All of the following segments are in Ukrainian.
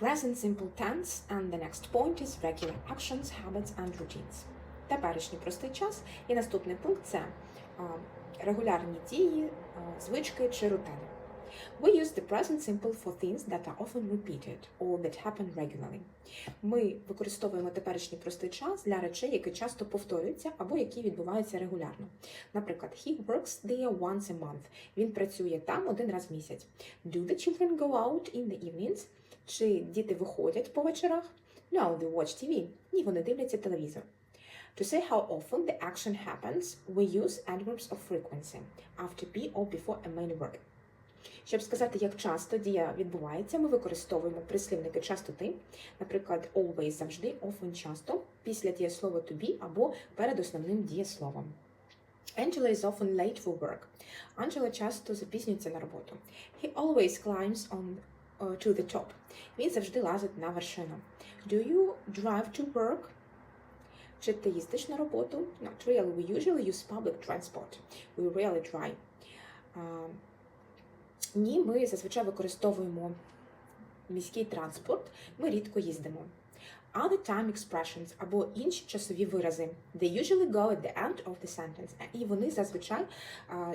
Present simple tense and the next point is regular actions, habits and routines. Теперішній простий час і наступний пункт це регулярні дії, звички чи рутини. We use the present simple for things that are often repeated or that happen regularly. Ми використовуємо теперішній простий час для речей, які часто повторюються або які відбуваються регулярно. Наприклад, he works there once a month. Він працює там один раз в місяць. Do the children go out in the evenings? Чи діти виходять по вечорах? No, they watch TV. Ні, вони дивляться телевізор. To say how often the action happens, we use adverbs of frequency after be or before a main verb. Щоб сказати, як часто дія відбувається, ми використовуємо прислівники частоти, наприклад, always завжди, often часто, після дієслова to be або перед основним дієсловом. Angela is often late for work. Анджела часто запізнюється на роботу. He always climbs on to the top. Він завжди лазить на вершину. Do you drive to work? Чи ти їздиш на роботу? Not really. We usually use public transport. We rarely drive. А, ні, ми зазвичай використовуємо міський транспорт, ми рідко їздимо. Other time expressions або інші часові вирази. They usually go at the end of the sentence. І вони зазвичай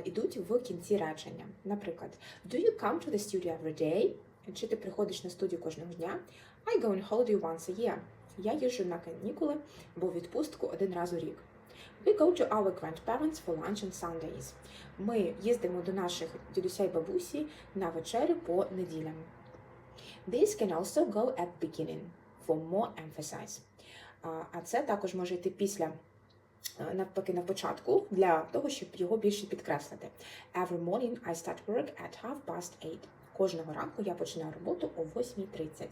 йдуть в кінці речення. Наприклад, Do you come to the studio every day? Чи ти приходиш на студію кожного дня? I go on holiday once a year. Я їжджу на канікули або відпустку один раз у рік. We go to our grandparents for lunch on Sundays. Ми їздимо до наших дідуся й бабусі на вечерю по неділям. This can also go at beginning for more emphasis. А це також може йти після навпаки на початку для того, щоб його більше підкреслити. Every morning I start work at half past eight. Кожного ранку я починаю роботу о 8.30.